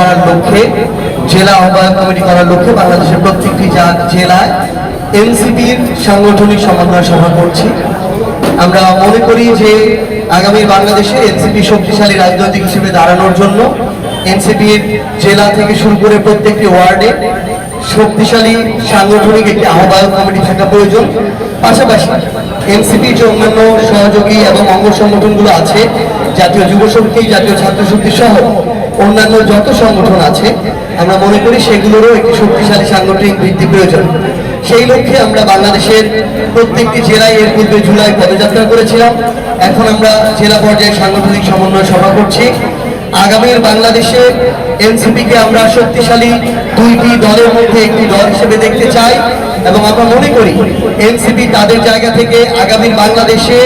করার লক্ষ্যে, জেলা আহ্বায়ক কমিটি করার লক্ষ্যে বাংলাদেশের প্রত্যেকটি জেলায় এনসিপির সাংগঠনিক সমন্বয় সভা করছি। আমরা মনে করি যে আগামী বাংলাদেশে এনসিপি শক্তিশালী রাজনৈতিক হিসেবে দাঁড়ানোর জন্য এনসিপির জেলা থেকে শুরু করে প্রত্যেকটি ওয়ার্ডে শক্তিশালী সাংগঠনিক একটি আহ্বায়ক কমিটি থাকা প্রয়োজন। পাশাপাশি এনসিপির যে অন্যান্য সহযোগী এবং অঙ্গ সংগঠনগুলো আছে, জাতীয় যুব শক্তি, জাতীয় ছাত্র শক্তি সহ অন্যান্য যত সংগঠন আছে, আমরা মনে করি সেগুলোরও একটি শক্তিশালী সাংগঠনিক ভিত্তি প্রয়োজন। সেই লক্ষ্যে আমরা বাংলাদেশের প্রত্যেকটি জেলায় এর পূর্বে জুলাই পদযাত্রা করেছিলাম। এখন আমরা জেলা পর্যায়ে সাংগঠনিক সমন্বয় সভা করছি। আগামীর বাংলাদেশে এনসিপিকে আমরা শক্তিশালী দুইটি দলের মধ্যে একটি দল হিসেবে দেখতে চাই এবং আমরা মনে করি এনসিপি তাদের জায়গা থেকে আগামীর বাংলাদেশে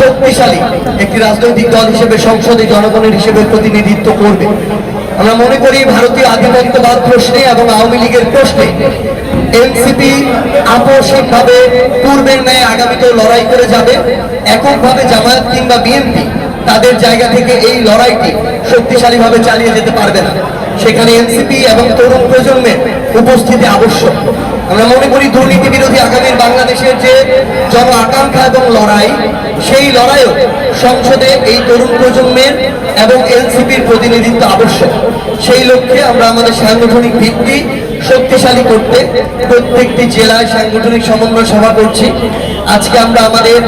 শক্তিশালী একটি রাজনৈতিক দল হিসেবে সংসদে জনগণের হিসেবে প্রতিনিধিত্ব করবে। আমরা মনে করি ভারতীয় আধিপত্যবাদ প্রশ্নে এবং আওয়ামী লীগের প্রশ্নে এনসিপি আপসিকভাবে পূর্বের ন্যায় আগামীতেও লড়াই করে যাবে। এককভাবে জামায়াত কিংবা বিএনপি তাদের জায়গা থেকে এই লড়াইটি শক্তিশালীভাবে চালিয়ে যেতে পারবে না। সেখানে এনসিপি এবং তরুণ প্রজন্মের উপস্থিতি আবশ্যক। আমরা মনে করি দুর্নীতি বিরোধী আগামীর বাংলাদেশের যে জন আকাঙ্ক্ষা এবং লড়াই, সেই লড়াইও সংসদে এই তরুণ প্রজন্মের এবং এনসিপির প্রতিনিধিত্ব আবশ্যক। সেই লক্ষ্যে আমরা আমাদের সাংগঠনিক ভিত্তি শক্তিশালী করতে প্রত্যেকটি জেলায় সাংগঠনিক সমন্বয় সভা করছি। আজকে আমরা আমাদের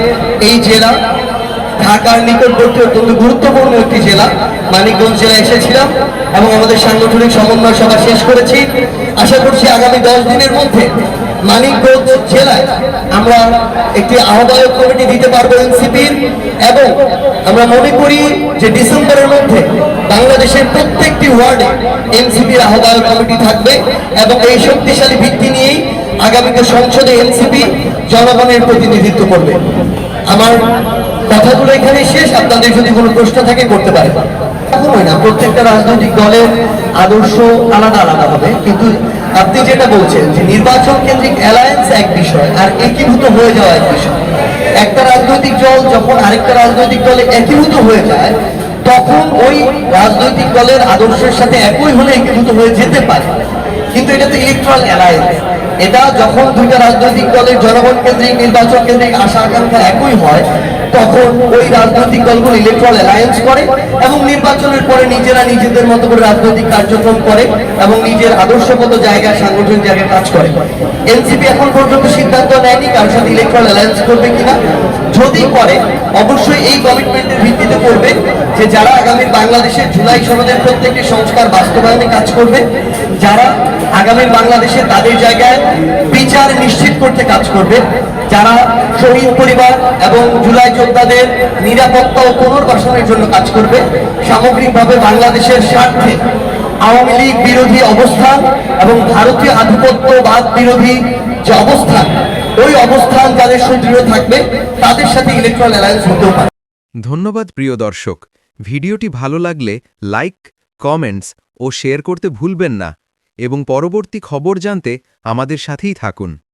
এই জেলা ঢাকার নিকটবর্তী অত্যন্ত গুরুত্বপূর্ণ একটি জেলা। মানিকগঞ্জ জেলায় এসেছিলাম এবং আমাদের সাংগঠনিক সমন্বয় সভা শেষ করেছি। আশা করছি আগামী দশ দিনের মধ্যে মানিকগঞ্জ জেলায় আমরা একটি আহ্বায়ক কমিটি দিতে পারব এনসিপির এবং আমরা মনে করি যে ডিসেম্বরের মধ্যে বাংলাদেশের প্রত্যেকটি ওয়ার্ডে এনসিপির আহ্বায়ক কমিটি থাকবে এবং এই শক্তিশালী ভিত্তি নিয়েই আগামীতে সংসদে এনসিপি জনগণের প্রতিনিধিত্ব করবে। আমার কথাগুলো এখানে শেষ। আপনাদের যদি কোনো প্রশ্ন থাকে, করতে পারে কখনোই না, প্রত্যেকটা রাজনৈতিক দলের আদর্শ আলাদা আলাদা হবে। কিন্তু আপনি যেটা বলছেন যে নির্বাচন কেন্দ্রিক অ্যালায়েন্স এক বিষয়, আর একীভূত হয়ে যাওয়া এক বিষয়। একটা রাজনৈতিক দল যখন আরেকটা রাজনৈতিক দলে একীভূত হয়ে যায়, তখন ওই রাজনৈতিক দলের আদর্শের সাথে একই হলে একীভূত হয়ে যেতে পারে। কিন্তু এটা তো ইলেকট্রাল অ্যালায়েন্স এটা যখন দুইটা রাজনৈতিক দলের জনগণ কেন্দ্রিক, নির্বাচন কেন্দ্রিক আশা আকাঙ্ক্ষা একই হয় তখন ওই রাজনৈতিক দলগুলো ইলেকট্রাল অ্যালায়েন্স করে এবং নির্বাচনের পরে নিজেরা নিজেদের মতো করে রাজনৈতিক কার্যক্রম করে এবং নিজের আদর্শগত জায়গায় সাংগঠনিক জায়গায় কাজ করে। এনসিপি এখন পর্যন্ত সিদ্ধান্ত নেয়নি কারোর সাথে ইলেকট্রাল অ্যালায়েন্স করবে কিনা। যদি করে, অবশ্যই এই কমিটমেন্টের ভিত্তিতে করবে যে যারা আগামী বাংলাদেশের জুলাই সনদের প্রত্যেকটি সংস্কার বাস্তবায়নে কাজ করবে, যারা আগামী বাংলাদেশে তাদের জায়গায় বিচার নিশ্চিত করতে কাজ করবে, যারা শহীদ পরিবার এবং জুলাই যোদ্ধাদের নিরাপত্তা ও পুনর্বাসনের জন্য কাজ করবে। সামগ্রিকভাবে বাংলাদেশের স্বার্থে আওয়ামী লীগ বিরোধী অবস্থান এবং ভারতীয় আধিপত্যবাদ বিরোধী যে অবস্থান, ওই অবস্থান যাদের সুদৃঢ় থাকবে, তাদের সাথে ইলেকট্রাল অ্যালায়েন্স হতেও পারে। ধন্যবাদ প্রিয় দর্শক। ভিডিওটি ভালো লাগলে লাইক, কমেন্টস ও শেয়ার করতে ভুলবেন না। এবং পরবর্তী খবর জানতে আমাদের সাথেই থাকুন।